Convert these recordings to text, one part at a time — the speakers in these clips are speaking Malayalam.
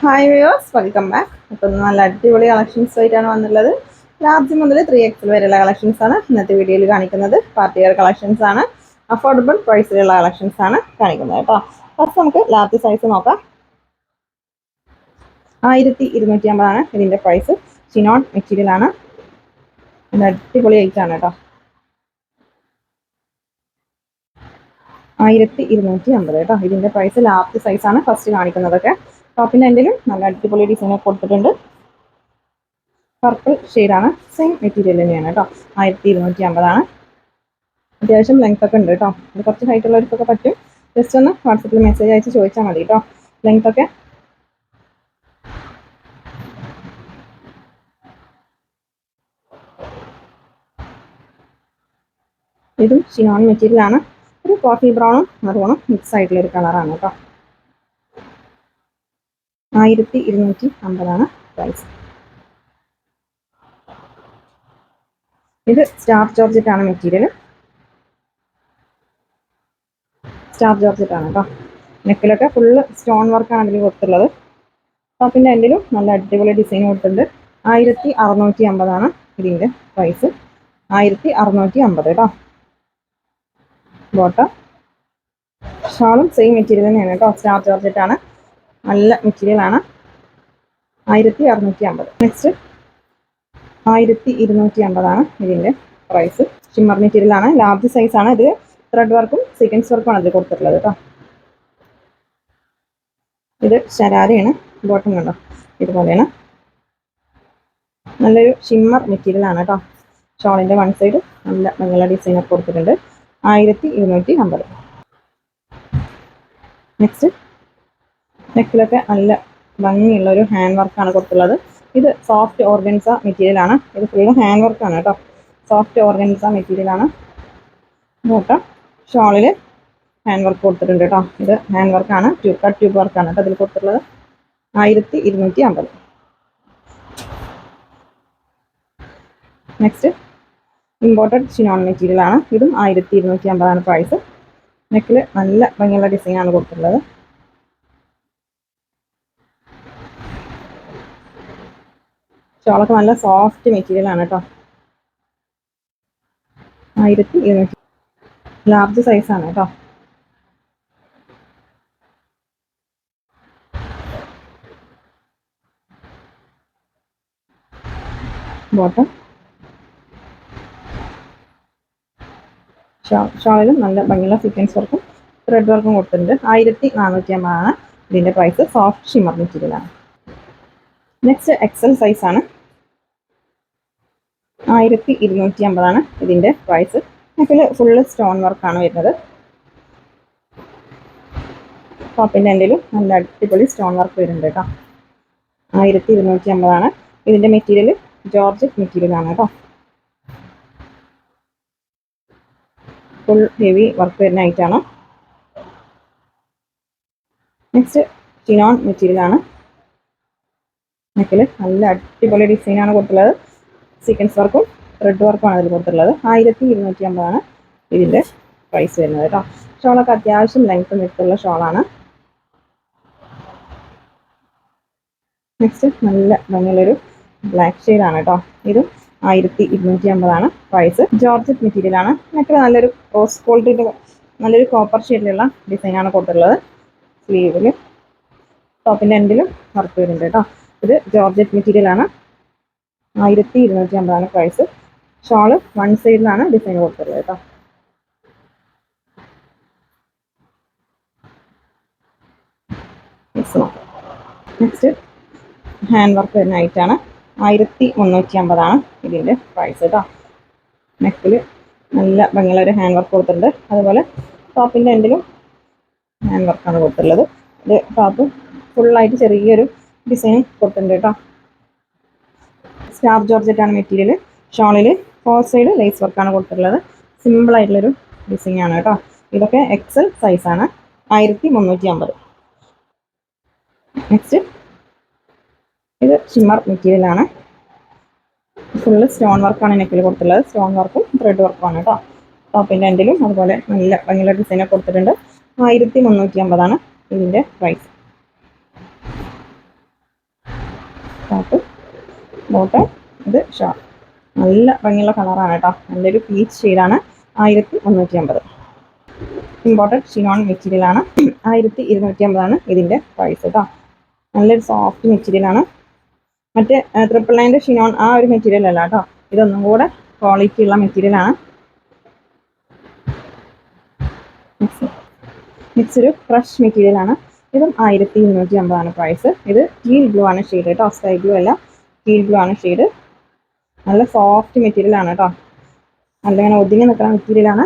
ഹായ് വ്യൂവേഴ്സ് വെൽക്കം ബാക്ക് അപ്പം നല്ല അടിപൊളി കളക്ഷൻസ് ആയിട്ടാണ് വന്നുള്ളത് ലാർജ് മുതൽ ത്രീ എക്സൽ വരെയുള്ള കളക്ഷൻസ് ആണ് ഇന്നത്തെ വീഡിയോയിൽ കാണിക്കുന്നത്. പാർട്ടി വെയർ കളക്ഷൻസ് ആണ്. അഫോർഡബിൾ പ്രൈസിലുള്ള കളക്ഷൻസ് ആണ് കാണിക്കുന്നത് കേട്ടോ. ഫസ്റ്റ് നമുക്ക് ലാർജ് സൈസ് നോക്കാം. ആയിരത്തി ഇരുന്നൂറ്റി അമ്പതാണ് ഇതിന്റെ പ്രൈസ് ചിനോൺ മെറ്റീരിയൽ ആണ്. നല്ല അടിപൊളി ഐറ്റം ആണ് കേട്ടോ. ആയിരത്തി ഇരുന്നൂറ്റി അമ്പത് കേട്ടോ ഇതിന്റെ പ്രൈസ് ലാർജ് സൈസാണ് ഫസ്റ്റ് കാണിക്കുന്നതൊക്കെ. ടോപ്പിന്റെ എന്റെ നല്ല അടിപൊളി ഡിസൈൻ ഒക്കെ കൊടുത്തിട്ടുണ്ട്. പർപ്പിൾ ഷെയ്ഡാണ് സെയിം മെറ്റീരിയൽ തന്നെയാണ് കേട്ടോ ആയിരത്തി ഇരുന്നൂറ്റി അമ്പതാണ് അത്യാവശ്യം ലെങ്ത് ഒക്കെ ഉണ്ട് കേട്ടോ ഇത് കുറച്ച് ഹൈറ്റ് ഉള്ളവർക്കൊക്കെ പറ്റും. ജസ്റ്റ് ഒന്ന് വാട്സപ്പിൽ മെസ്സേജ് അയച്ച് ചോദിച്ചാൽ മതി കേട്ടോ ലെങ്ത് ഒക്കെ? ഇതും ഷിനോൺ മെറ്റീരിയൽ ആണ്. ഒരു കോഫി ബ്രൗണും മെറൂണും മിക്സ് ആയിട്ടുള്ള ഒരു കളറാണ് കേട്ടോ ആയിരത്തി ഇരുന്നൂറ്റി അമ്പതാണ് പ്രൈസ് ഇത് സ്റ്റാഫ് ജോർജറ്റ് ആണ് മെറ്റീരിയൽ സ്റ്റാഫ് ജോർജറ്റ് ആണ് കേട്ടോ നെക്കിലൊക്കെ ഫുള്ള് സ്റ്റോൺ വർക്കാണ് അതിൽ കൊടുത്തുള്ളത് ടോപ്പിന്റെ എൻഡിലും നല്ല അടിപൊളി ഡിസൈൻ കൊടുത്തിട്ടുണ്ട്. ആയിരത്തി അറുന്നൂറ്റി അമ്പതാണ് ഇതിന്റെ പ്രൈസ് ആയിരത്തി അറുന്നൂറ്റി അമ്പത് കേട്ടോ ബോട്ടം ഷാളും സെയിം മെറ്റീരിയൽ തന്നെയാണ് കേട്ടോ സ്റ്റാർ ജോർജറ്റ് ആണ് നല്ല മെറ്റീരിയലാണ്. ആയിരത്തി അറുന്നൂറ്റി അമ്പത് നെക്സ്റ്റ് ആയിരത്തി ഇരുന്നൂറ്റി അമ്പതാണ് ഇതിന്റെ പ്രൈസ് ഷിമ്മർ മെറ്റീരിയലാണ് ലാർജ് സൈസ് ആണ്. ഇത് ത്രെഡ് വർക്കും സീക്വൻസ് വർക്കും ആണ് ഇതിൽ കൊടുത്തിട്ടുള്ളത് കേട്ടോ ഇത് ശരാരയാണ്. ബോട്ടം കണ്ടോ? ഇതുപോലെയാണ്. നല്ലൊരു ഷിമ്മർ മെറ്റീരിയലാണ് കേട്ടോ ഷോളിന്റെ വൺ സൈഡ് നല്ല നല്ല ഡിസൈനർ കൊടുത്തിട്ടുണ്ട് ആയിരത്തി ഇരുന്നൂറ്റി അമ്പത് നെക്സ്റ്റ് നെക്കിലൊക്കെ നല്ല ഭംഗിയുള്ള ഒരു ഹാൻഡ് വർക്കാണ് കൊടുത്തുള്ളത് ഇത് സോഫ്റ്റ് ഓർഗൻസ മെറ്റീരിയലാണ് ഇത് ഫുള്ള് ഹാൻഡ് വർക്കാണ് കേട്ടോ. സോഫ്റ്റ് ഓർഗൻസ മെറ്റീരിയലാണ് നോക്കാം ഷോളിൽ ഹാൻഡ് വർക്ക് കൊടുത്തിട്ടുണ്ട് കേട്ടോ. ഇത് ഹാൻഡ് വർക്കാണ് ട്യൂബ് കട്ട് ട്യൂബ് വർക്കാണ് കേട്ടോ അതിൽ കൊടുത്തിട്ടുള്ളത്. ആയിരത്തി ഇരുന്നൂറ്റി അമ്പത് നെക്സ്റ്റ് ഇമ്പോർട്ടഡ് ഷിനോൺ മെറ്റീരിയലാണ് ഇതും ആയിരത്തി ഇരുന്നൂറ്റി അമ്പതാണ് പ്രൈസ് നെക്കിൽ നല്ല ഭംഗിയുള്ള ഡിസൈനാണ് കൊടുത്തിട്ടുള്ളത്. ഷോളൊക്കെ നല്ല സോഫ്റ്റ് മെറ്റീരിയൽ ആണ് കേട്ടോ ആയിരത്തി ഇരുന്നൂറ്റി ലാർജ് ആണ് കേട്ടോ ബോട്ടം ഷോളിലും നല്ല ഭംഗിയുള്ള സീക്വൻസ് വർക്കും ത്രെഡ് വർക്കും കൊടുത്തിട്ടുണ്ട്. ആയിരത്തി നാനൂറ്റി അമ്പതാണ്. ഇതിന്റെ പ്രൈസ് സോഫ്റ്റ് ഷിമർ മെറ്റീരിയൽ ആണ്. നെക്സ്റ്റ് എക്സൽ സൈസ് ആണ്. ആയിരത്തി ഇരുന്നൂറ്റി അമ്പതാണ് ഇതിന്റെ പ്രൈസ് അതിൽ ഫുള്ള് സ്റ്റോൺ വർക്കാണ് വരുന്നത് ടോപ്പിന്റെ എന്റെലും നല്ല അടിപൊളി സ്റ്റോൺ വർക്ക് വരുന്നുണ്ട് കേട്ടോ. ആയിരത്തി ഇരുന്നൂറ്റി അമ്പതാണ് ഇതിന്റെ മെറ്റീരിയൽ ജോർജ് മെറ്റീരിയലാണ് കേട്ടോ. ഫുൾ ഹെവി വർക്ക് വരുന്ന ഐറ്റാണ് നെക്സ്റ്റ് ചിനോൺ മെറ്റീരിയലാണ് നെക്കിൽ നല്ല അടിപൊളി ഡിസൈനാണ് കൊടുത്തുള്ളത്. സീക്വൻസ് വർക്കും റെഡ് വർക്കും ആണ് അതിൽ കൊടുത്തിട്ടുള്ളത്. ആയിരത്തി ഇരുന്നൂറ്റി അമ്പതാണ് ഇതിന്റെ പ്രൈസ് വരുന്നത് കേട്ടോ. ഷോളൊക്കെ അത്യാവശ്യം ലെങ്ത് നിൽക്കുള്ള ഷോളാണ് നെക്സ്റ്റ് നല്ല ഭംഗിയുള്ളൊരു ബ്ലാക്ക് ഷെയ്ഡാണ് കേട്ടോ. ഇതും ആയിരത്തി ഇരുന്നൂറ്റി അമ്പതാണ് പ്രൈസ് ജോർജറ്റ് മെറ്റീരിയൽ ആണ്. നെക്കിൽ നല്ലൊരു റോസ് ക്വാളിറ്റിയുടെ നല്ലൊരു കോപ്പർ ഷെയ്ഡിലുള്ള ഡിസൈനാണ് കൊടുത്തിട്ടുള്ളത്. സ്ലീവിൽ ടോപ്പിന്റെ എൻഡിലും വർക്ക് വരുന്നുണ്ട് കേട്ടോ. ഇത് ജോർജറ്റ് മെറ്റീരിയൽ ആണ്. ആയിരത്തി ഇരുന്നൂറ്റി അമ്പതാണ് പ്രൈസ് ഷോൾ വൺ സൈഡിലാണ് ഡിസൈൻ കൊടുത്തിട്ടുള്ളത് കേട്ടോ നെക്സ്റ്റ് ഹാൻഡ് വർക്ക് വരുന്ന ഐറ്റാണ് ആയിരത്തി മുന്നൂറ്റി അമ്പതാണ് ഇതിന്റെ പ്രൈസ് കേട്ടോ നെക്കിൽ നല്ല ഭംഗിയുള്ള ഒരു ഹാൻഡ് വർക്ക് കൊടുത്തിട്ടുണ്ട് അതുപോലെ ടോപ്പിന്റെ എൻഡിലും ഹാൻഡ് വർക്കാണ് കൊടുത്തിട്ടുള്ളത്. ഇത് ടോപ്പ് ഫുള്ളായിട്ട് ചെറിയൊരു ഡിസൈൻ കൊടുത്തിട്ടുണ്ട് കേട്ടോ സ്റ്റാർ ജോർജറ്റ് ആണ് മെറ്റീരിയൽ ഷോളിൽ ഫോർ സൈഡ് ലേസ് വർക്കാണ് കൊടുത്തിട്ടുള്ളത്. സിമ്പിൾ ആയിട്ടുള്ളൊരു ഡിസൈൻ ആണ് കേട്ടോ. ഇതൊക്കെ എക്സൽ സൈസാണ് ആയിരത്തി മുന്നൂറ്റി അമ്പത് നെക്സ്റ്റ് ഇത് ഷിമ്മർ മെറ്റീരിയലാണ് ഫുള്ള് സ്റ്റോൺ വർക്കാണ് നെക്കിൽ കൊടുത്തിട്ടുള്ളത്. സ്റ്റോൺ വർക്കും ത്രെഡ് വർക്കും ആണ് കേട്ടോ. ടോപ്പിന്റെ എൻഡിലും അതുപോലെ നല്ല ഭംഗിയുള്ള ഡിസൈനൊക്കെ കൊടുത്തിട്ടുണ്ട്. ആയിരത്തി മുന്നൂറ്റി അമ്പതാണ് ഇതിന്റെ പ്രൈസ് ടോപ്പ് ബോട്ടം ഇത് ഷാ. നല്ല ഭംഗിയുള്ള കളറാണ് കേട്ടോ. നല്ലൊരു പീച്ച് ഷെയ്ഡാണ് ആയിരത്തി മുന്നൂറ്റി അമ്പത് ഇമ്പോർട്ടന്റ് ഷിനോൺ മെറ്റീരിയലാണ് ആയിരത്തി ഇരുന്നൂറ്റി അമ്പതാണ് ഇതിന്റെ പ്രൈസ് കേട്ടോ നല്ലൊരു സോഫ്റ്റ് മെറ്റീരിയലാണ് മറ്റേ ട്രിപ്പിൾ നയന്റെ ഷിനോൺ ആ ഒരു മെറ്റീരിയൽ അല്ല കേട്ടോ. ഇതൊന്നും കൂടെ ക്വാളിറ്റി ഉള്ള മെറ്റീരിയലാണ് മിക്സ് ഒരു ഫ്രഷ് മെറ്റീരിയലാണ് ഇതും ആയിരത്തി ഇരുന്നൂറ്റി അമ്പതാണ് പ്രൈസ് ഇത് ടീൽ ബ്ലൂ ആണ് ഷെയ്ഡ് കേട്ടോ. സ്കൈ ബ്ലൂ അല്ല. ടീൽ ബ്ലൂ ആണ് ഷെയ്ഡ് നല്ല സോഫ്റ്റ് മെറ്റീരിയൽ ആണ് കേട്ടോ നല്ല ഇങ്ങനെ ഒതുങ്ങി നിൽക്കുന്ന മെറ്റീരിയൽ ആണ്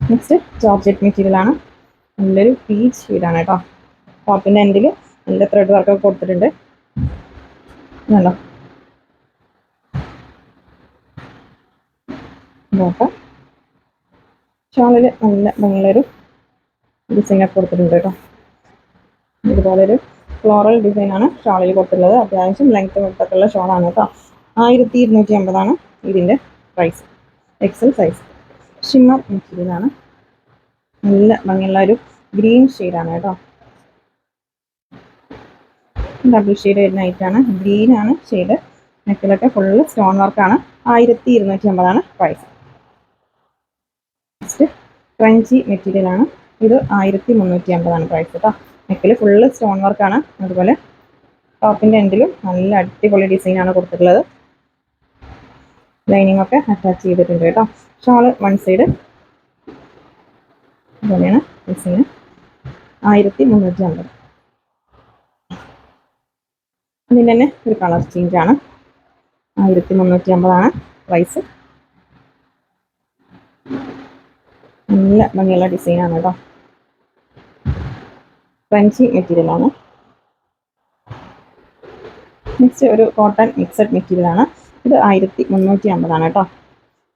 നെക്സ്റ്റ് ജോർജറ്റ് മെറ്റീരിയൽ ആണ് നല്ലൊരു പീച്ച് ഷെയ്ഡാണ് കേട്ടോ ടോപ്പിന്റെ എൻഡിൽ നല്ല ത്രെഡ് വർക്കൊക്കെ കൊടുത്തിട്ടുണ്ട്. ഇതുണ്ടോ? നോക്കാം. ഷോളിൽ നല്ല ഭംഗിയുള്ളൊരു ഡിസൈനൊക്കെ കൊടുത്തിട്ടുണ്ട് കേട്ടോ. ഇതുപോലെ ഒരു ഫ്ലോറൽ ഡിസൈനാണ് ഷാളിൽ കൊടുത്തിട്ടുള്ളത്. അത്യാവശ്യം ലെങ്ത് വിട്ടൊക്കെയുള്ള ഷോളാണ് കേട്ടോ. ആയിരത്തി ഇരുന്നൂറ്റി അമ്പതാണ് ഇതിന്റെ പ്രൈസ് എക്സൽ സൈസ് ഷിമ്മർ മെറ്റീരിയലാണ് നല്ല ഭംഗിയുള്ള ഒരു ഗ്രീൻ ഷെയ്ഡാണ് കേട്ടോ. ഡബിൾ ഷെയ്ഡ് വരുന്ന ഐറ്റാണ് ഗ്രീനാണ് ഷെയ്ഡ് നെക്കിലൊക്കെ ഫുള്ള് സ്റ്റോൺ വർക്കാണ് ആയിരത്തി ഇരുന്നൂറ്റി അമ്പതാണ് പ്രൈസ് നെക്സ്റ്റ് ക്രഞ്ചി മെറ്റീരിയൽ ആണ്. ഇത് ആയിരത്തി മുന്നൂറ്റി അമ്പതാണ് പ്രൈസ് കേട്ടോ നെക്കിൽ ഫുള്ള് സ്റ്റോൺ വർക്കാണ് അതുപോലെ ടോപ്പിന്റെ എൻഡിലും നല്ല അടിപൊളി ഡിസൈനാണ് കൊടുത്തിട്ടുള്ളത്. ലൈനിങ് ഒക്കെ അറ്റാച്ച് ചെയ്തിട്ടുണ്ട് കേട്ടോ. ഷാൾ വൺ സൈഡ് ഇതുപോലെയാണ് ഡിസൈന് ആയിരത്തി മുന്നൂറ്റി അമ്പത് അതിന്റെ തന്നെ ഒരു കളർ ചേഞ്ച് ആണ്. ആയിരത്തി മുന്നൂറ്റി അമ്പതാണ് പ്രൈസ് നല്ല ഭംഗിയുള്ള ഡിസൈനാണ് കേട്ടോ. ഫ്രഞ്ചി മെറ്റീരിയൽ ആണ്. നെക്സ്റ്റ് ഒരു കോട്ടൺ മിക്സഡ് മെറ്റീരിയൽ ആണ്. ഇത് ആയിരത്തി മുന്നൂറ്റി അമ്പതാണ് കേട്ടോ.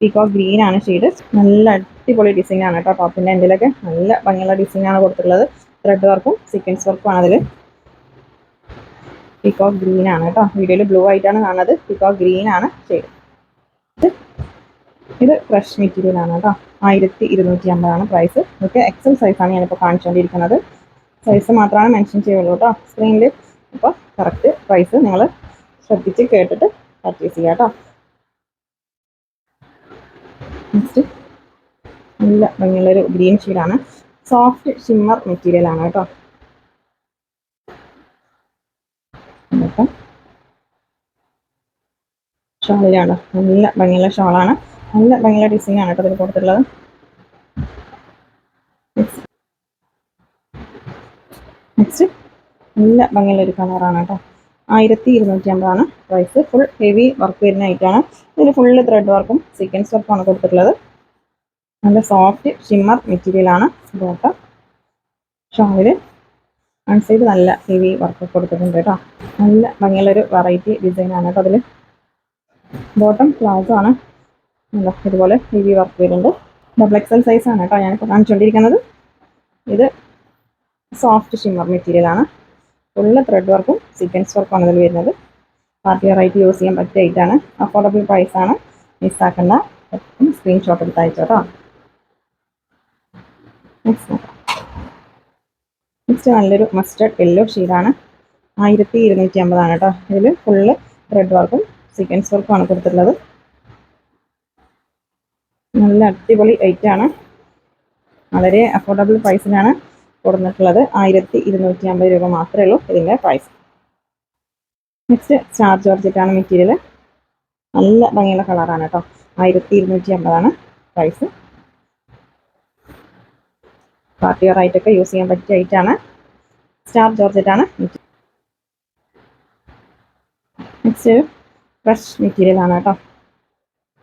പീക്കോ ഗ്രീൻ ആണ് ഷെയ്ഡ് നല്ല അടിപൊളി ഡിസൈൻ ആണ് കേട്ടോ. ടോപ്പിന്റെ എൻഡിലൊക്കെ നല്ല ഭംഗിയുള്ള ഡിസൈൻ ആണ് കൊടുത്തിട്ടുള്ളത്. ത്രെഡ് വർക്കും സീക്വൻസ് വർക്കും ആണ് അതിൽ പീക്കോ ഗ്രീൻ ആണ് കേട്ടോ. വീഡിയോയിൽ ബ്ലൂ ആയിട്ടാണ് കാണുന്നത്. പീക്കോ ഗ്രീൻ ആണ് ഷെയ്ഡ് ഇത് ഫ്രഷ് മെറ്റീരിയൽ ആണ് കേട്ടോ. ആയിരത്തി ഇരുന്നൂറ്റി അമ്പതാണ് പ്രൈസ് ഇതൊക്കെ എക്സൽ സൈസാണ് ഞാനിപ്പോൾ കാണിച്ചുകൊണ്ടിരിക്കുന്നത് സൈസ് മാത്രമാണ് മെൻഷൻ ചെയ്യുള്ളൂ കേട്ടോ സ്ക്രീനിൽ അപ്പോൾ കറക്റ്റ് പ്രൈസ് നിങ്ങൾ ശ്രദ്ധിച്ച് കേട്ടിട്ട് പർച്ചേസ് ചെയ്യുക കേട്ടോ നെക്സ്റ്റ് നല്ല ഭംഗിയുള്ളൊരു ഗ്രീൻ ഷെയ്ഡാണ് സോഫ്റ്റ് ഷിമ്മർ മെറ്റീരിയൽ ആണ് കേട്ടോ ഷാളിലാണ് നല്ല ഭംഗിയുള്ള ഷോളാണ് നല്ല ഭംഗിയുള്ള ഡിസൈൻ ആണ് കേട്ടോ ഇതിൽ കൊടുത്തിട്ടുള്ളത്. നെക്സ്റ്റ് നല്ല ഭംഗിയുള്ള ഒരു കളറാണ് കേട്ടോ. ആയിരത്തി ഇരുന്നൂറ്റി അമ്പതാണ് പ്രൈസ് ഫുൾ ഹെവി വർക്ക് വരുന്ന ഐറ്റാണ് ഇതിന് ഫുള്ള് ത്രെഡ് വർക്കും സീക്വൻസ് വർക്കുമാണ് കൊടുത്തിട്ടുള്ളത്. നല്ല സോഫ്റ്റ് ഷിമ്മർ മെറ്റീരിയൽ ആണ് ബോട്ടം ഷാളിൽ സൈഡ് നല്ല ഹെവി വർക്ക് കൊടുത്തിട്ടുണ്ട് കേട്ടോ. നല്ല ഭംഗിയുള്ളൊരു വെറൈറ്റി ഡിസൈനാണ് കേട്ടോ അതിൽ ബോട്ടം പ്ലാസോ ആണ്. നല്ല ഇതുപോലെ ഹെവി വർക്ക് വരുന്നുണ്ട്. ഡബിൾ എക്സൽ സൈസ് ആണ് കേട്ടോ ഞാനിപ്പോൾ കാണിച്ചുകൊണ്ടിരിക്കുന്നത് ഇത് സോഫ്റ്റ് ഷിമ്മർ മെറ്റീരിയൽ ആണ്. ഫുള്ള് ത്രെഡ് വർക്കും സീക്വൻസ് വർക്കും ആണ് വരുന്നത്. പാർട്ടി വെറൈറ്റി യൂസ് ചെയ്യാൻ പറ്റിയ ഐറ്റാണ് അഫോർഡബിൾ പ്രൈസ് ആണ്. മിസ്സാക്കണ്ട സ്ക്രീൻഷോട്ട് എടുത്ത് അയച്ചോ കേട്ടോ. നെക്സ്റ്റ് നല്ലൊരു മസ്റ്റർഡ് യെല്ലോ ഷീറാണ് ആയിരത്തി ഇരുന്നൂറ്റി അമ്പതാണ് കേട്ടോ. ഇതിൽ ഫുള്ള് ത്രെഡ് വർക്കും സീക്വൻസ് വർക്കും ആണ് കൊടുത്തിട്ടുള്ളത്. നല്ല അടിപൊളി ആണ്. വളരെ അഫോർഡബിൾ പ്രൈസിനാണ് കൊടുത്തിട്ടുള്ളത് ആയിരത്തി ഇരുന്നൂറ്റി അമ്പത് രൂപ മാത്രമേ ഉള്ളൂ ഇതിന്റെ പ്രൈസ് നെക്സ്റ്റ് സ്റ്റാർ ജോർജറ്റാണ് മെറ്റീരിയൽ നല്ല ഭംഗിയുള്ള കളറാണ് കേട്ടോ. ആയിരത്തി ഇരുന്നൂറ്റി അമ്പതാണ് പ്രൈസ് പാർട്ടി വെയർ ആയിട്ടൊക്കെ യൂസ് ചെയ്യാൻ പറ്റിയ ഐറ്റാണ് സ്റ്റാർ ജോർജറ്റാണ് നെക്സ്റ്റ് ഫ്രഷ് മെറ്റീരിയൽ ആണ് കേട്ടോ.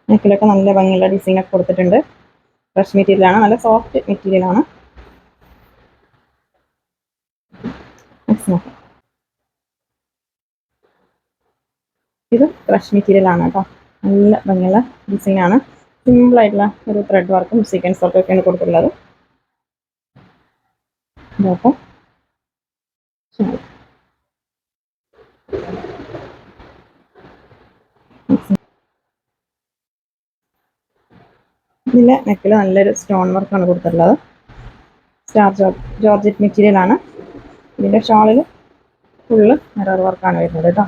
നെക്കിലൊക്കെ നല്ല ഭംഗിയുള്ള ഡിസൈനൊക്കെ കൊടുത്തിട്ടുണ്ട്. ഫ്രഷ് മെറ്റീരിയലാണ് നല്ല സോഫ്റ്റ് മെറ്റീരിയൽ ആണ് ഇത് ഫ്രഷ് മെറ്റീരിയൽ ആണ് കേട്ടോ. നല്ല ഭംഗിയുള്ള സിമ്പിൾ ആയിട്ടുള്ള ഒരു ത്രെഡ് വർക്കും സീക്വൻസ് വർക്കും ഒക്കെയാണ് കൊടുത്തിട്ടുള്ളത്. ശരി ഇതിന്റെ നെക്കിൽ നല്ലൊരു സ്റ്റോൺ വർക്കാണ് കൊടുത്തിട്ടുള്ളത്. സ്റ്റാർ ജോർജറ്റ് മെറ്റീരിയൽ ആണ്. ഇതിന്റെ ഷാളിൽ ഫുള്ള് മിറർ വർക്കാണ് വരുന്നത് കേട്ടോ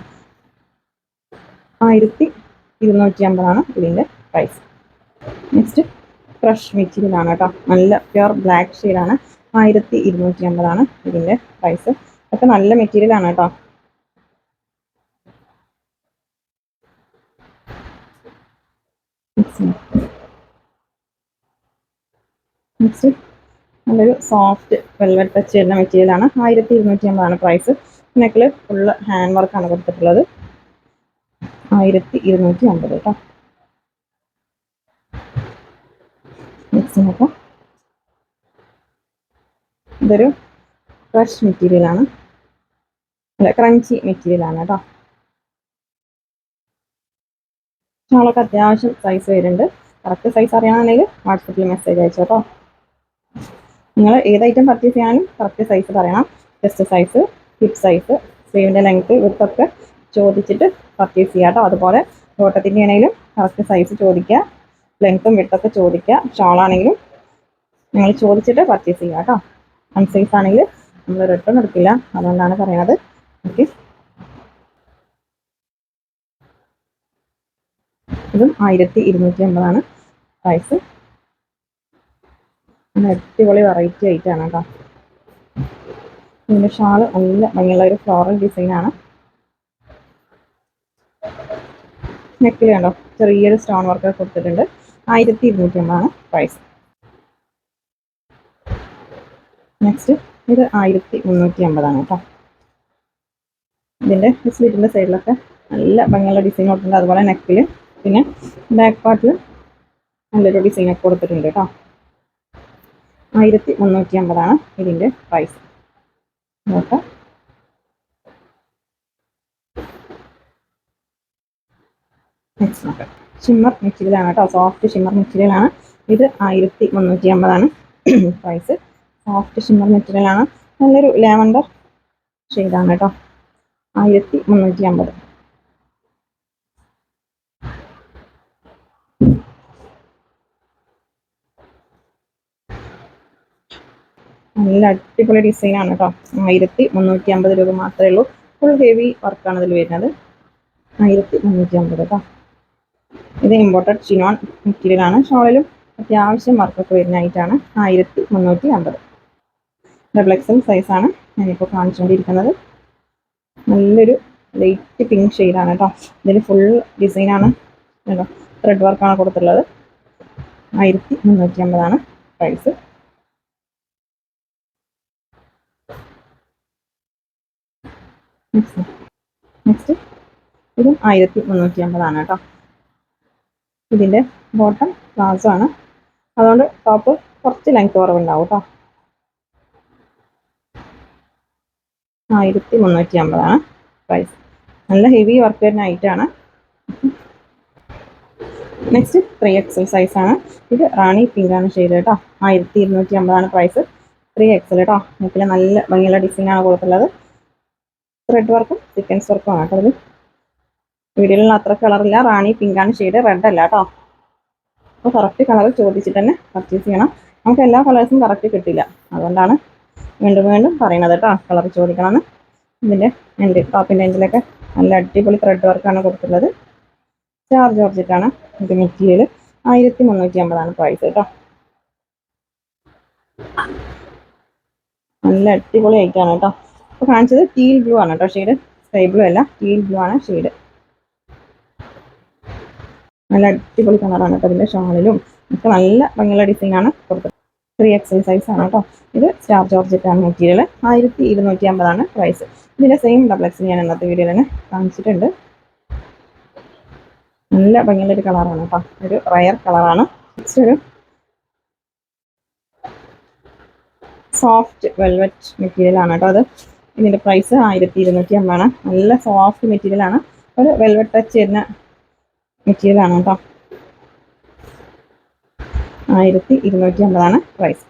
ആയിരത്തി ഇരുന്നൂറ്റി അമ്പതാണ് ഇതിന്റെ പ്രൈസ് നെക്സ്റ്റ് ഫ്രഷ് മെറ്റീരിയലാണ് കേട്ടോ നല്ല പ്യുർ ബ്ലാക്ക് ഷെയ്ഡാണ് ആയിരത്തി ഇരുന്നൂറ്റി അമ്പതാണ് ഇതിന്റെ പ്രൈസ് ഒക്കെ നല്ല മെറ്റീരിയലാണ് കേട്ടോ നെക്സ്റ്റ് നല്ലൊരു സോഫ്റ്റ് വെൽവെറ്റ് ടച്ച് ചെയ്യുന്ന മെറ്റീരിയൽ ആണ്. ആയിരത്തി ഇരുന്നൂറ്റി അമ്പതാണ് പ്രൈസ് നെക്കിൽ ഫുള്ള് ഹാൻഡ് വർക്കാണ് കൊടുത്തിട്ടുള്ളത്. ആയിരത്തി ഇരുന്നൂറ്റി അമ്പത് കേട്ടോ നോക്കാം. ഇതൊരു ഫ്രഷ് മെറ്റീരിയൽ ആണ്. അല്ല ക്രഞ്ചി മെറ്റീരിയൽ ആണ് കേട്ടോ ഷാളൊക്കെ അത്യാവശ്യം സൈസ് വരുന്നുണ്ട്. കറക്റ്റ് സൈസ് അറിയണമെന്നുണ്ടെങ്കിൽ വാട്സപ്പിൽ മെസ്സേജ് അയച്ചു കേട്ടോ നിങ്ങൾ ഏത് ഐറ്റം പർച്ചേസ് ചെയ്യാനും കറക്റ്റ് സൈസ് പറയണം. ചെസ്റ്റ് സൈസ് ഹിപ്പ് സൈസ് സ്ലീവിന്റെ ലെങ്ത് ഇവർക്കൊക്കെ ചോദിച്ചിട്ട് പർച്ചേസ് ചെയ്യുക അതുപോലെ ഓട്ടത്തിന്റെ ആണെങ്കിലും കറക്റ്റ് സൈസ് ചോദിക്കുക. ലെങ്ത്തും വിട്ടൊക്കെ ചോദിക്കുക. ഷാളാണെങ്കിലും നിങ്ങൾ ചോദിച്ചിട്ട് പർച്ചേസ് ചെയ്യുക കേട്ടോ അൺസൈസ് ആണെങ്കിൽ നമ്മൾ റിട്ടേൺ എടുക്കില്ല. അതുകൊണ്ടാണ് പറയണത്. ഓക്കെ ഇതും ആയിരത്തി ഇരുന്നൂറ്റി അമ്പതാണ് പ്രൈസ് അടിപൊളി വെറൈറ്റി ആയിട്ടാണ് കേട്ടോ ഇതിന്റെ ഷാൾ നല്ല ഭംഗിയുള്ള ഒരു ഫ്ലോറൽ ഡിസൈനാണ് നെക്കിൽ കണ്ടോ? ചെറിയൊരു സ്റ്റോൺ വർക്ക് കൊടുത്തിട്ടുണ്ട്. ആയിരത്തി ഇരുന്നൂറ്റി ഒന്നാണ് പ്രൈസ് നെക്സ്റ്റ് ഇത് ആയിരത്തി മുന്നൂറ്റി അമ്പതാണ് കേട്ടോ ഇതിന്റെ സ്ലിറ്റിന്റെ സൈഡിലൊക്കെ നല്ല ഭംഗിയുള്ള ഡിസൈൻ കൊടുത്തിട്ടുണ്ട്. അതുപോലെ നെക്കിൽ പിന്നെ ബാക്ക് പാർട്ടിൽ നല്ലൊരു ഡിസൈനൊക്കെ കൊടുത്തിട്ടുണ്ട് കേട്ടോ ആയിരത്തി മുന്നൂറ്റി അമ്പതാണ് ഇതിന്റെ പ്രൈസ് നോക്കാം. നെക്സ്റ്റ് നോക്കാം. ഷിമ്മർ മെറ്റീരിയലാണ് കേട്ടോ. സോഫ്റ്റ് ഷിമ്മർ മെറ്റീരിയലാണ് ഇത് ആയിരത്തി മുന്നൂറ്റി അമ്പതാണ് പ്രൈസ് സോഫ്റ്റ് ഷിമ്മർ മെറ്റീരിയലാണ് നല്ലൊരു ലാവണ്ടർ ഷെയ്ഡാണ് കേട്ടോ. ആയിരത്തി മുന്നൂറ്റി അമ്പത്. നല്ല അടിപൊളി ആണ് കേട്ടോ ആയിരത്തി മുന്നൂറ്റി അമ്പത് രൂപ മാത്രമേ ഉള്ളൂ. ഫുൾ ഹെവി വർക്കാണ് ഇതിൽ വരുന്നത്. ആയിരത്തി മുന്നൂറ്റി അമ്പത് കേട്ടോ ഇത് ഇമ്പോർട്ടഡ് ചിനോൺ മെറ്റീരിയൽ ആണ്. ഷോളിലും അത്യാവശ്യം വർക്കൊക്കെ വരുന്നതായിട്ടാണ് ആയിരത്തി മുന്നൂറ്റി അമ്പത് ഡബിൾ എക്സൽ സൈസാണ് ഞാനിപ്പോൾ കാണിച്ചുകൊണ്ടിരിക്കുന്നത് നല്ലൊരു ലൈറ്റ് പിങ്ക് ഷെയ്ഡാണ് കേട്ടോ ഇതിൽ ഫുൾ ഡിസൈനാണ് കേട്ടോ ത്രെഡ് വർക്കാണ് കൊടുത്തിട്ടുള്ളത്. ആയിരത്തി മുന്നൂറ്റി അമ്പതാണ് പ്രൈസ് നെക്സ്റ്റ് ഇതും ആയിരത്തി മുന്നൂറ്റി അമ്പതാണ് കേട്ടോ. ഇതിന്റെ ബോട്ടം പ്ലാസോ ആണ്. അതുകൊണ്ട് ടോപ്പ് കുറച്ച് ലെങ്ത് കുറവുണ്ടാവും കേട്ടോ. ആയിരത്തി മുന്നൂറ്റി അമ്പതാണ് പ്രൈസ് നല്ല ഹെവി വർക്ക് വരുന്ന ഐറ്റാണ് നെക്സ്റ്റ് ത്രീ എക്സൽ സൈസാണ് ഇത് റാണി പിങ്ക് ആണ് ചെയ്തത് കേട്ടോ. ആയിരത്തി ഇരുന്നൂറ്റി അമ്പതാണ് പ്രൈസ് ത്രീ എക്സൽ കേട്ടോ. നെക്കിൽ നല്ല ഭംഗിയുള്ള ഡിസൈനാണ് കൊടുത്തുള്ളത് ത്രെഡ് വർക്കും സീക്വൻസ് വർക്കും ആണ് വീഡിയോയിൽ അത്ര കളറില്ല റാണി പിങ്കാണ് ഷെയ്ഡ് റെഡ് അല്ല കേട്ടോ. അപ്പോൾ കറക്റ്റ് കളർ ചോദിച്ചിട്ട് തന്നെ പർച്ചേസ് ചെയ്യണം. നമുക്ക് എല്ലാ കളേഴ്സും കറക്റ്റ് കിട്ടില്ല. അതുകൊണ്ടാണ് വീണ്ടും വീണ്ടും പറയുന്നത് കേട്ടോ. കളർ ചോദിക്കണമെന്ന്. ഇതിന്റെ എന്റെ ടോപ്പിന്റെ എൻഡിലൊക്കെ നല്ല അടിപൊളി ത്രെഡ് വർക്കാണ് കൊടുത്തിട്ടുള്ളത്. ചാർജ് ജോർജറ്റാണ് ഇത് മെറ്റീരിയൽ ആയിരത്തി മുന്നൂറ്റി അമ്പതാണ് പ്രൈസ് കേട്ടോ. നല്ല അടിപൊളി ഐറ്റാണ് കേട്ടോ. അപ്പോൾ കാണിച്ചത് ടീൽ ബ്ലൂ ആണ് കേട്ടോ ഷെയ്ഡ് സ്കൈ ബ്ലൂ അല്ല ടീൽ ബ്ലൂ ആണ് ഷെയ്ഡ് നല്ല അടിപൊളി കളറാണ് കേട്ടോ അതിന്റെ ഷാളിലും ഒക്കെ നല്ല ഭംഗിയുള്ള ആണ് കൊടുത്തത്. ത്രീ എക്സൽ സൈസ് ആണ് കേട്ടോ. ഇത് സ്റ്റാർ ആണ് മെറ്റീരിയൽ ആയിരത്തി ഇരുന്നൂറ്റി അമ്പതാണ് പ്രൈസ് ഇതിന്റെ സെയിം ഡബിൾ എക്സ് ഞാൻ ഇന്നത്തെ വീഡിയോയിൽ തന്നെ കാണിച്ചിട്ടുണ്ട്. നല്ല ഭംഗിയുള്ള ഒരു കളറാണ് കേട്ടോ. ഒരു റയർ കളറാണ് നെക്സ്റ്റ് ഒരു സോഫ്റ്റ് വെൽവെറ്റ് മെറ്റീരിയൽ ആണ് കേട്ടോ അത്. ഇതിന്റെ പ്രൈസ് ആയിരത്തി ഇരുന്നൂറ്റി അമ്പതാണ് നല്ല സോഫ്റ്റ് മെറ്റീരിയൽ ആണ്. ഒരു വെൽവെറ്റ് ടച്ച് വരുന്ന മെറ്റീരിയൽ ആണ് കേട്ടോ. ആയിരത്തി ഇരുന്നൂറ്റി അമ്പതാണ് പ്രൈസ്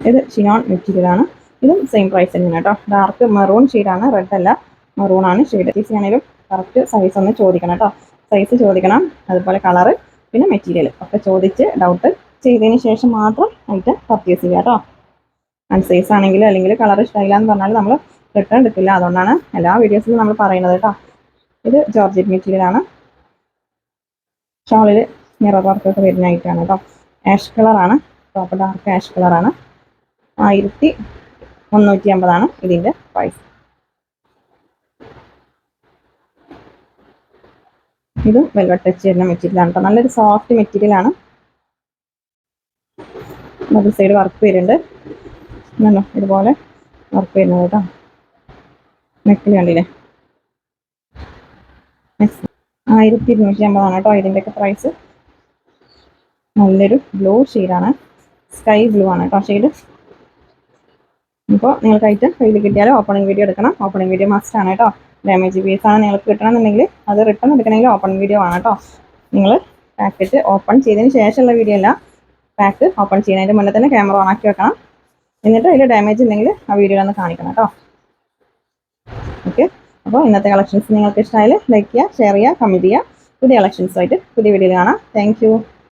ഇത് ഷിനോൺ മെറ്റീരിയൽ ആണ്. ഇതും സെയിം പ്രൈസ് തന്നെയാണ് കേട്ടോ. ഡാർക്ക് മെറൂൺ ഷെയ്ഡാണ് റെഡ് അല്ല മെറൂൺ ആണ് ഷെയ്ഡ് ചേച്ചി ആണെങ്കിലും കറക്റ്റ് സൈസ് ഒന്ന് ചോദിക്കണം കേട്ടോ. സൈസ് ചോദിക്കണം അതുപോലെ കളറ് പിന്നെ മെറ്റീരിയൽ ഒക്കെ ചോദിച്ച് ഡൗട്ട് ചെയ്തതിന് ശേഷം മാത്രം ഐറ്റം പർച്ചേസ് ചെയ്യുക കേട്ടോ. അൺസൈസ് ആണെങ്കിലും അല്ലെങ്കിൽ കളർ ഇഷ്ടമില്ല എന്ന് പറഞ്ഞാൽ നമ്മൾ റിട്ടേൺ എടുക്കില്ല. അതുകൊണ്ടാണ് എല്ലാ വീഡിയോസിലും നമ്മൾ പറയുന്നത് കേട്ടോ. ഇത് ജോർജറ്റ് മെറ്റീരിയലാണ് ഷോളിൽ മിറർ വർക്കൊക്കെ ഐറ്റമാണ് കേട്ടോ. ആഷ് കളറാണ് ടോപ്പ് ഡാർക്ക് ആഷ് കളറാണ് ആയിരത്തി മുന്നൂറ്റി അമ്പതാണ് ഇതിന്റെ പ്രൈസ് ഇതും വെൽവെറ്റ് ടച്ച് ചെയ്യുന്ന മെറ്റീരിയലാണ് കേട്ടോ. നല്ലൊരു സോഫ്റ്റ് മെറ്റീരിയലാണ് ഡബിൾ സൈഡ് വർക്ക് വരുന്നുണ്ട്. ഇതുണ്ടോ ഇതുപോലെ വർക്ക് ചെയ്യുന്നത് കേട്ടോ. നെക്കിൽ കണ്ടില്ലേ? ആയിരത്തി ഇരുന്നൂറ്റി അമ്പതാണ് കേട്ടോ ഇതിന്റെയൊക്കെ പ്രൈസ് നല്ലൊരു ബ്ലൂ ഷെയ്ഡാണ് സ്കൈ ബ്ലൂ ആണ് കേട്ടോ ഷെയ്ഡ് ഇപ്പോൾ നിങ്ങൾക്ക് ഐറ്റം കയ്യിൽ കിട്ടിയാൽ ഓപ്പണിംഗ് വീഡിയോ എടുക്കണം. ഓപ്പണിംഗ് വീഡിയോ മസ്റ്റ് ആണ് കേട്ടോ. ഡാമേജ് പീസ് ആണ് നിങ്ങൾക്ക് കിട്ടണമെന്നുണ്ടെങ്കിൽ അത് റിട്ടേൺ എടുക്കണമെങ്കിൽ ഓപ്പണിംഗ് വീഡിയോ ആണ് കേട്ടോ. നിങ്ങൾ പാക്കറ്റ് ഓപ്പൺ ചെയ്തതിന് ശേഷമുള്ള വീഡിയോ അല്ല പാക്ക് ഓപ്പൺ ചെയ്യുന്നതിന്റെ മുന്നേ തന്നെ ക്യാമറ ഓൺ ആക്കി വെക്കണം. എന്നിട്ട് അതിൽ ഡാമേജ് ഉണ്ടെങ്കിൽ ആ വീഡിയോ ഒന്ന് കാണിക്കണം കേട്ടോ. ഓക്കെ അപ്പോൾ ഇന്നത്തെ കളക്ഷൻസ് നിങ്ങൾക്ക് ഇഷ്ടമായാൽ ലൈക്ക് ചെയ്യുക ഷെയർ ചെയ്യുക കമന്റ് ചെയ്യുക പുതിയ കളക്ഷൻസുമായിട്ട് പുതിയ വീഡിയോയിൽ കാണാം. താങ്ക്